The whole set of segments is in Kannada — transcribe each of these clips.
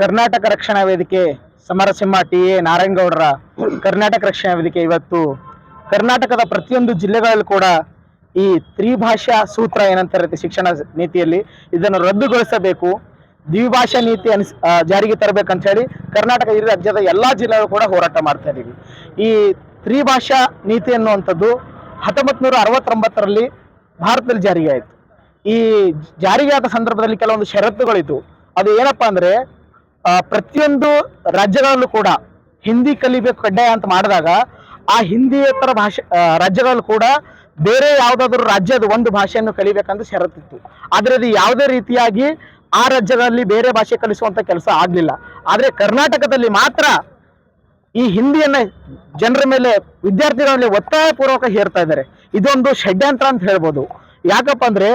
ಕರ್ನಾಟಕ ರಕ್ಷಣಾ ವೇದಿಕೆ ಸಮರಸಿಂಹ ಟಿ ಎ ನಾರಾಯಣಗೌಡರ ಕರ್ನಾಟಕ ರಕ್ಷಣಾ ವೇದಿಕೆ ಇವತ್ತು. ಕರ್ನಾಟಕದ ಪ್ರತಿಯೊಂದು ಜಿಲ್ಲೆಗಳಲ್ಲೂ ಕೂಡ ಈ ತ್ರಿಭಾಷಾ ಸೂತ್ರ ಏನಂತಾರೆ ಶಿಕ್ಷಣ ನೀತಿಯಲ್ಲಿ, ಇದನ್ನು ರದ್ದುಗೊಳಿಸಬೇಕು. ದ್ವಿಭಾಷಾ ನೀತಿ ಅನಿಸ್ ಜಾರಿಗೆ ತರಬೇಕಂತ ಹೇಳಿ ಕರ್ನಾಟಕ ಈ ರಾಜ್ಯದ ಎಲ್ಲಾ ಜಿಲ್ಲೆಗಳು ಕೂಡ ಹೋರಾಟ ಮಾಡ್ತಾ ಇದ್ದೀವಿ ಈ ತ್ರಿಭಾಷಾ ನೀತಿ ಅನ್ನುವಂಥದ್ದು ಹತ್ತೊಂಬತ್ ನೂರ ಅರವತ್ತೊಂಬತ್ತರಲ್ಲಿ ಭಾರತದಲ್ಲಿ ಜಾರಿಗೆ ಆಯಿತು. ಈ ಜಾರಿಗೆ ಆದ ಸಂದರ್ಭದಲ್ಲಿ ಕೆಲವೊಂದು ಷರತ್ತುಗಳಿತ್ತು ಅದು ಏನಪ್ಪಾ ಅಂದ್ರೆ ಪ್ರತಿಯೊಂದು ರಾಜ್ಯಗಳಲ್ಲೂ ಕೂಡ ಹಿಂದಿ ಕಲಿಬೇಕು ಕಡ್ಡಾಯ ಅಂತ ಮಾಡಿದಾಗ ಆ ಹಿಂದಿಯೇತರ ಭಾಷೆ ರಾಜ್ಯಗಳಲ್ಲೂ ಕೂಡ ಬೇರೆ ಯಾವುದಾದ್ರೂ ರಾಜ್ಯದ ಒಂದು ಭಾಷೆಯನ್ನು ಕಲಿಬೇಕಂತ ಷರತ್ತಿತ್ತು. ಆದ್ರೆ ಅದು ಯಾವುದೇ ರೀತಿಯಾಗಿ ಆ ರಾಜ್ಯಗಳಲ್ಲಿ ಬೇರೆ ಭಾಷೆ ಕಲಿಸುವಂತ ಕೆಲಸ ಆಗ್ಲಿಲ್ಲ. ಆದರೆ ಕರ್ನಾಟಕದಲ್ಲಿ ಮಾತ್ರ ಈ ಹಿಂದಿಯನ್ನ ಜನರ ಮೇಲೆ, ವಿದ್ಯಾರ್ಥಿಗಳ ಮೇಲೆ ಒತ್ತಾಯ ಪೂರ್ವಕ ಹೇರ್ತಾ ಇದ್ದಾರೆ. ಇದೊಂದು ಷಡ್ಯಂತ್ರ ಅಂತ ಹೇಳ್ಬೋದು. ಯಾಕಪ್ಪ ಅಂದ್ರೆ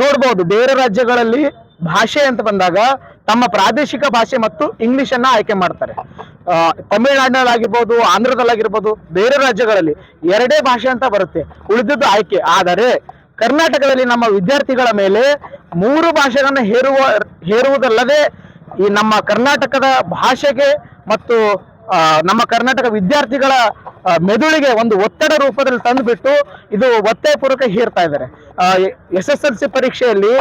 ನೋಡ್ಬೋದು ಬೇರೆ ರಾಜ್ಯಗಳಲ್ಲಿ ಭಾಷೆ ಅಂತ ಬಂದಾಗ ತಮ್ಮ ಪ್ರಾದೇಶಿಕ ಭಾಷೆ ಮತ್ತು ಇಂಗ್ಲಿಷ್ ಅನ್ನ ಆಯ್ಕೆ ಮಾಡ್ತಾರೆ. ತಮಿಳುನಾಡಿನಲ್ಲಾಗಿರ್ಬೋದು, ಆಂಧ್ರದಲ್ಲಾಗಿರ್ಬೋದು, ಬೇರೆ ರಾಜ್ಯಗಳಲ್ಲಿ ಎರಡೇ ಭಾಷೆ ಅಂತ ಬರುತ್ತೆ, ಉಳಿದದ್ದು ಆಯ್ಕೆ. ಆದರೆ ಕರ್ನಾಟಕದಲ್ಲಿ ನಮ್ಮ ವಿದ್ಯಾರ್ಥಿಗಳ ಮೇಲೆ ಮೂರು ಭಾಷೆಗಳನ್ನು ಹೇರುವ, ಹೇರುವುದಲ್ಲದೆ ಈ ನಮ್ಮ ಕರ್ನಾಟಕದ ಭಾಷೆಗೆ ಮತ್ತು ನಮ್ಮ ಕರ್ನಾಟಕ ವಿದ್ಯಾರ್ಥಿಗಳ ಮೆದುಳಿಗೆ ಒಂದು ಒತ್ತಡ ರೂಪದಲ್ಲಿ ತಂದುಬಿಟ್ಟು ಇದು ಒತ್ತಾಯಪೂರ್ವಕ ಹೇರ್ತಾ ಇದ್ದಾರೆ. ಎಸ್ ಎಸ್ ಎಲ್ ಸಿ ಪರೀಕ್ಷೆಯಲ್ಲಿ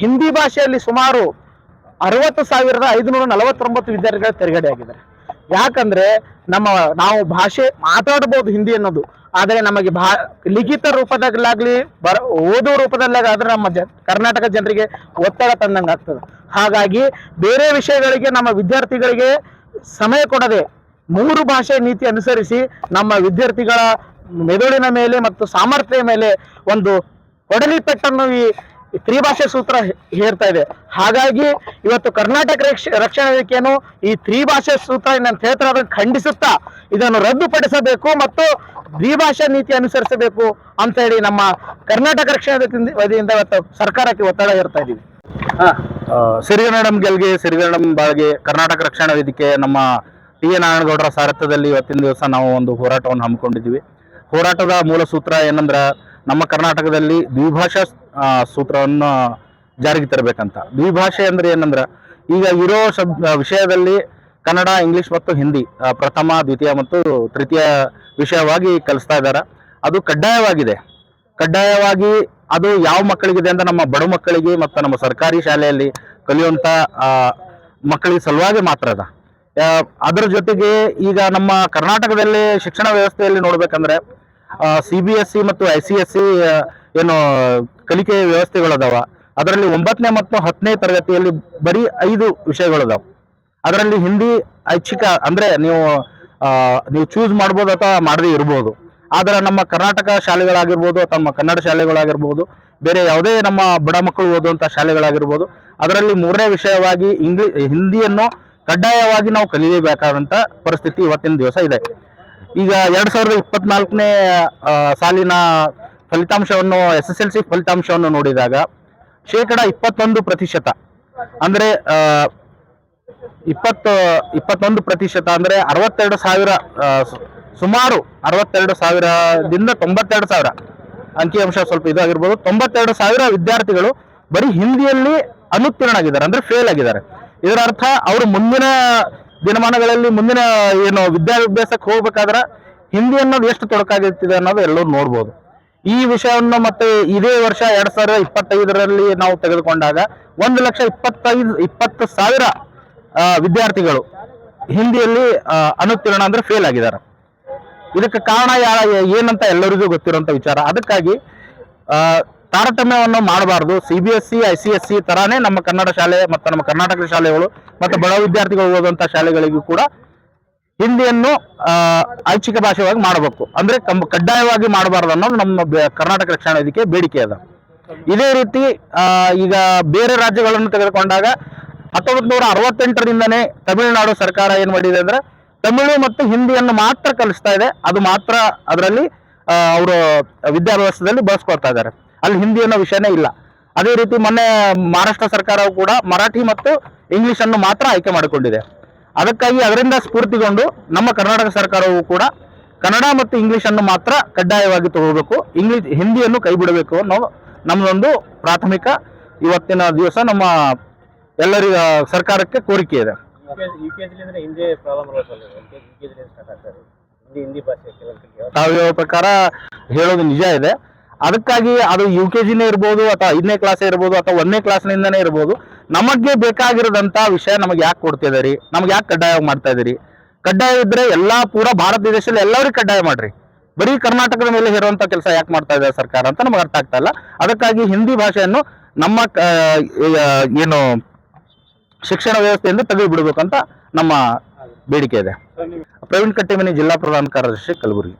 ಹಿಂದಿ ಭಾಷೆಯಲ್ಲಿ ಸುಮಾರು ಅರವತ್ತು ಸಾವಿರದ ಐದುನೂರ ನಲವತ್ತೊಂಬತ್ತು ವಿದ್ಯಾರ್ಥಿಗಳು ತೆರಗಡೆ ಆಗಿದ್ದಾರೆ ಯಾಕಂದ್ರೆ ನಮ್ಮ ನಾವು ಭಾಷೆ ಮಾತಾಡಬಹುದು ಹಿಂದಿ ಅನ್ನೋದು. ಆದರೆ ನಮಗೆ ಭಾ, ಲಿಖಿತ ರೂಪದಲ್ಲಾಗ್ಲಿ, ಬರ, ಓದೋ ರೂಪದಲ್ಲಾಗಾದ್ರೆ ನಮ್ಮ ಜ, ಕರ್ನಾಟಕ ಜನರಿಗೆ ಒತ್ತಡ ತಂದಂಗೆ ಆಗ್ತದೆ. ಹಾಗಾಗಿ ಬೇರೆ ವಿಷಯಗಳಿಗೆ ನಮ್ಮ ವಿದ್ಯಾರ್ಥಿಗಳಿಗೆ ಸಮಯ ಕೊಡದೆ ಮೂರು ಭಾಷೆ ನೀತಿ ಅನುಸರಿಸಿ ನಮ್ಮ ವಿದ್ಯಾರ್ಥಿಗಳ ಮೆದುಳಿನ ಮೇಲೆ ಮತ್ತು ಸಾಮರ್ಥ್ಯ ಮೇಲೆ ಒಂದು ಕೊಡಲಿ ಪೆಟ್ಟನ್ನು ಈ ಈ ತ್ರಿಭಾಷೆ ಸೂತ್ರ ಹೇರ್ತಾ ಇದೆ. ಹಾಗಾಗಿ ಇವತ್ತು ಕರ್ನಾಟಕ ರಕ್ಷ- ರಕ್ಷಣಾ ವೇದಿಕೆಯನ್ನು ಈ ತ್ರಿಭಾಷೆ ಸೂತ್ರ ಏನಂತ ಹೇಳ್ತಾರೆ ಅದನ್ನು ಖಂಡಿಸುತ್ತಾ ಇದನ್ನು ರದ್ದುಪಡಿಸಬೇಕು ಮತ್ತು ದ್ವಿಭಾಷಾ ನೀತಿ ಅನುಸರಿಸಬೇಕು ಅಂತ ಹೇಳಿ ನಮ್ಮ ಕರ್ನಾಟಕ ರಕ್ಷಣಾ ವತಿಯಿಂದ ಇವತ್ತು ಸರ್ಕಾರಕ್ಕೆ ಒತ್ತಡ ಹೇರ್ತಾ ಇದ್ದೀವಿ ಸಿರಿಗನ್ನಡಂ ಗೆಲ್ಗೆ ಸಿರಿಗನ್ನಡಂ ಬಾಳ್ಗೆ ಕರ್ನಾಟಕ ರಕ್ಷಣಾ ವೇದಿಕೆ ನಮ್ಮ ಟಿ ಎ ನಾರಾಯಣಗೌಡರ ಸಾರಥ್ಯದಲ್ಲಿ ಇವತ್ತಿನ ದಿವಸ ನಾವು ಒಂದು ಹೋರಾಟವನ್ನು ಹಮ್ಮಿಕೊಂಡಿದ್ದೀವಿ. ಹೋರಾಟದ ಮೂಲ ಸೂತ್ರ ಏನಂದ್ರ ನಮ್ಮ ಕರ್ನಾಟಕದಲ್ಲಿ ದ್ವಿಭಾಷಾ ಸೂತ್ರವನ್ನು ಜಾರಿಗೆ ತರಬೇಕಂತ. ದ್ವಿಭಾಷೆ ಅಂದ್ರೆ ಏನಂದ್ರೆ, ಈಗ ಇರೋ ಶಬ್ದ ವಿಷಯದಲ್ಲಿ ಕನ್ನಡ, ಇಂಗ್ಲಿಷ್ ಮತ್ತು ಹಿಂದಿ ಪ್ರಥಮ, ದ್ವಿತೀಯ ಮತ್ತು ತೃತೀಯ ವಿಷಯವಾಗಿ ಕಲಿಸ್ತಾ ಇದ್ದಾರೆ ಅದು ಕಡ್ಡಾಯವಾಗಿದೆ. ಕಡ್ಡಾಯವಾಗಿ ಅದು ಯಾವ ಮಕ್ಕಳಿಗಿದೆ ಅಂತ ನಮ್ಮ ಬಡ ಮಕ್ಕಳಿಗೆ ಮತ್ತು ನಮ್ಮ ಸರ್ಕಾರಿ ಶಾಲೆಯಲ್ಲಿ ಕಲಿಯುವಂತ ಮಕ್ಕಳಿಗೆ ಸಲುವಾಗಿ ಮಾತ್ರ ಅದ. ಅದರ ಜೊತೆಗೆ ಈಗ ನಮ್ಮ ಕರ್ನಾಟಕದಲ್ಲಿ ಶಿಕ್ಷಣ ವ್ಯವಸ್ಥೆಯಲ್ಲಿ ನೋಡ್ಬೇಕಂದ್ರೆ ಸಿ ಬಿ ಎಸ್ ಸಿ ಮತ್ತು ಐ ಸಿ ಎಸ್ ಸಿ ಏನು ಕಲಿಕೆ ವ್ಯವಸ್ಥೆಗಳದಾವ. ಅದರಲ್ಲಿ ಒಂಬತ್ತನೇ ಮತ್ತು ಹತ್ತನೇ ತರಗತಿಯಲ್ಲಿ ಬರೀ ಐದು ವಿಷಯಗಳದಾವ. ಅದರಲ್ಲಿ ಹಿಂದಿ, ಐಚ್ಛಿಕ, ಅಂದ್ರೆ ನೀವು ನೀವು ಚೂಸ್ ಮಾಡ್ಬೋದು ಅಥವಾ ಮಾಡದೇ ಇರ್ಬೋದು. ಆದ್ರೆ ನಮ್ಮ ಕರ್ನಾಟಕ ಶಾಲೆಗಳಾಗಿರ್ಬೋದು ಅಥವಾ ನಮ್ಮ ಕನ್ನಡ ಶಾಲೆಗಳಾಗಿರ್ಬೋದು, ಬೇರೆ ಯಾವುದೇ ನಮ್ಮ ಬಡ ಮಕ್ಕಳು ಓದುವಂಥ ಶಾಲೆಗಳಾಗಿರ್ಬೋದು, ಅದರಲ್ಲಿ ಮೂರನೇ ವಿಷಯವಾಗಿ ಇಂಗ್ಲಿ, ಹಿಂದಿಯನ್ನು ಕಡ್ಡಾಯವಾಗಿ ನಾವು ಕಲಿಯಬೇಕಾದಂತ ಪರಿಸ್ಥಿತಿ ಇವತ್ತಿನ ದಿವಸ ಇದೆ. ಈಗ ಎರಡ್ ಸಾವಿರದ ಇಪ್ಪತ್ನಾಲ್ಕನೇ ಸಾಲಿನ ಫಲಿತಾಂಶವನ್ನು ಎಸ್ ಎಸ್ ಎಲ್ ಸಿ ಫಲಿತಾಂಶವನ್ನು ನೋಡಿದಾಗ ಶೇಕಡ ಇಪ್ಪತ್ತೊಂದು ಪ್ರತಿಶತ ಅಂದರೆ ಇಪ್ಪತ್ತು, ಇಪ್ಪತ್ತೊಂದು ಪ್ರತಿಶತ ಅಂದರೆ ಅರವತ್ತೆರಡು ಸಾವಿರ ಸುಮಾರು ಅರವತ್ತೆರಡು ಸಾವಿರದಿಂದ ತೊಂಬತ್ತೆರಡು ಸಾವಿರ ಅಂಕಿಅಂಶ ಸ್ವಲ್ಪ ಇದಾಗಿರ್ಬೋದು ತೊಂಬತ್ತೆರಡು ಸಾವಿರ ವಿದ್ಯಾರ್ಥಿಗಳು ಬರೀ ಹಿಂದಿಯಲ್ಲಿ ಅನುತ್ತೀರ್ಣರಾಗಿದ್ದಾರೆ ಅಂದರೆ ಫೇಲ್ ಆಗಿದ್ದಾರೆ. ಇದರ ಅರ್ಥ ಅವರು ಮುಂದಿನ ದಿನಮಾನಗಳಲ್ಲಿ ಮುಂದಿನ ಏನು ವಿದ್ಯಾಭ್ಯಾಸಕ್ಕೆ ಹೋಗ್ಬೇಕಾದ್ರೆ ಹಿಂದಿ ಅನ್ನೋದು ಎಷ್ಟು ತೊಡಕಾಗಿರ್ತಿದೆ ಅನ್ನೋದು ಎಲ್ಲರೂ ನೋಡ್ಬೋದು. ಈ ವಿಷಯವನ್ನು ಮತ್ತೆ ಇದೇ ವರ್ಷ ಎರಡ್ ಸಾವಿರದ ಇಪ್ಪತ್ತೈದರಲ್ಲಿ ನಾವು ತೆಗೆದುಕೊಂಡಾಗ ಒಂದು ಲಕ್ಷ ಇಪ್ಪತ್ತೈದು, ಇಪ್ಪತ್ತು ಸಾವಿರ ವಿದ್ಯಾರ್ಥಿಗಳು ಹಿಂದಿಯಲ್ಲಿ ಅನುತ್ತೀರ್ಣ ಅಂದ್ರೆ ಫೇಲ್ ಆಗಿದ್ದಾರೆ. ಇದಕ್ಕೆ ಕಾರಣ ಯಾ ಏನಂತ ಎಲ್ಲರಿಗೂ ಗೊತ್ತಿರುವಂತ ವಿಚಾರ. ಅದಕ್ಕಾಗಿ ತಾರತಮ್ಯವನ್ನು ಮಾಡಬಾರ್ದು. C B S C I C S C ತರಾನೇ ನಮ್ಮ ಕನ್ನಡ ಶಾಲೆ ಮತ್ತು ನಮ್ಮ ಕರ್ನಾಟಕ ಶಾಲೆಗಳು ಮತ್ತು ಬಡ ವಿದ್ಯಾರ್ಥಿಗಳು ಓದುವಂಥ ಶಾಲೆಗಳಿಗೂ ಕೂಡ ಹಿಂದಿಯನ್ನು ಐಚ್ಛಿಕ ಭಾಷೆಯಾಗಿ ಮಾಡಬೇಕು. ಅಂದರೆ ಕಂ- ಕಡ್ಡಾಯವಾಗಿ ಮಾಡಬಾರ್ದು ಅನ್ನೋದು ನಮ್ಮ ಕರ್ನಾಟಕ ರಕ್ಷಣಾ ವೇದಿಕೆ ಬೇಡಿಕೆ ಅದ. ಇದೇ ರೀತಿ ಈಗ ಬೇರೆ ರಾಜ್ಯಗಳನ್ನು ತೆಗೆದುಕೊಂಡಾಗ ಹತ್ತೊಂಬತ್ತು ನೂರ ಅರವತ್ತೆಂಟರಿಂದನೇ ತಮಿಳುನಾಡು ಸರ್ಕಾರ ಏನು ಮಾಡಿದೆ ಅಂದರೆ ತಮಿಳು ಮತ್ತು ಹಿಂದಿಯನ್ನು ಮಾತ್ರ ಕಲಿಸ್ತಾ ಇದೆ. ಅದು ಮಾತ್ರ ಅದರಲ್ಲಿ ಅವರು ವಿದ್ಯಾಭ್ಯಾಸದಲ್ಲಿ ಬಳಸ್ಕೊಳ್ತಾ ಇದ್ದಾರೆ. ಅಲ್ಲಿ ಹಿಂದಿ ಅನ್ನೋ ವಿಷಯನೇ ಇಲ್ಲ. ಅದೇ ರೀತಿ ಮೊನ್ನೆ ಮಹಾರಾಷ್ಟ್ರ ಸರ್ಕಾರವು ಕೂಡ ಮರಾಠಿ ಮತ್ತು ಇಂಗ್ಲಿಷ್ ಅನ್ನು ಮಾತ್ರ ಆಯ್ಕೆ ಮಾಡಿಕೊಂಡಿದೆ. ಅದಕ್ಕಾಗಿ ಅದರಿಂದ ಸ್ಫೂರ್ತಿಗೊಂಡು ನಮ್ಮ ಕರ್ನಾಟಕ ಸರ್ಕಾರವು ಕೂಡ ಕನ್ನಡ ಮತ್ತು ಇಂಗ್ಲಿಷ್ ಅನ್ನು ಮಾತ್ರ ಕಡ್ಡಾಯವಾಗಿ ತಗೋಬೇಕು. ಇಂಗ್ಲಿಷ್ ಹಿಂದಿಯನ್ನು ಕೈ ಬಿಡಬೇಕು ಅನ್ನೋ ನಮ್ಮದೊಂದು ಪ್ರಾಥಮಿಕ ಇವತ್ತಿನ ದಿವಸ ನಮ್ಮ ಎಲ್ಲರಿಗ ಸರ್ಕಾರಕ್ಕೆ ಕೋರಿಕೆ ಇದೆ. ತಾವು ಹೇಳೋ ಪ್ರಕಾರ ಹೇಳೋದು ನಿಜ ಇದೆ. ಅದಕ್ಕಾಗಿ ಅದು ಯು ಕೆ ಜಿನೇ ಇರ್ಬೋದು ಅಥವಾ ಐದನೇ ಕ್ಲಾಸ್ ಇರ್ಬೋದು ಅಥವಾ ಒಂದನೇ ಕ್ಲಾಸ್ನಿಂದನೇ ಇರ್ಬೋದು, ನಮಗೆ ಬೇಕಾಗಿರೋದಂಥ ವಿಷಯ ನಮಗೆ ಯಾಕೆ ಕೊಡ್ತಿದ್ದೀರಿ? ನಮ್ಗೆ ಯಾಕೆ ಕಡ್ಡಾಯವಾಗಿ ಮಾಡ್ತಾ ಇದೀರಿ ಕಡ್ಡಾಯ ಇದ್ರೆ ಎಲ್ಲಾ ಪೂರ ಭಾರತ ದೇಶದಲ್ಲಿ ಎಲ್ಲರಿಗೂ ಕಡ್ಡಾಯ ಮಾಡ್ರಿ. ಬರೀ ಕರ್ನಾಟಕದ ಮೇಲೆ ಇರುವಂಥ ಕೆಲಸ ಯಾಕೆ ಮಾಡ್ತಾ ಇದೆ ಸರ್ಕಾರ ಅಂತ ನಮಗೆ ಅರ್ಥ ಆಗ್ತಾ ಇಲ್ಲ. ಅದಕ್ಕಾಗಿ ಹಿಂದಿ ಭಾಷೆಯನ್ನು ನಮ್ಮ ಏನು ಶಿಕ್ಷಣ ವ್ಯವಸ್ಥೆಯಿಂದ ತೆಗೆದು ಬಿಡಬೇಕಂತ ನಮ್ಮ ಬೇಡಿಕೆ ಇದೆ. ಪ್ರವೀಣ್ ಕಟ್ಟಿಮನಿ ಜಿಲ್ಲಾ ಪ್ರಧಾನ ಕಾರ್ಯದರ್ಶಿ ಕಲಬುರಗಿ.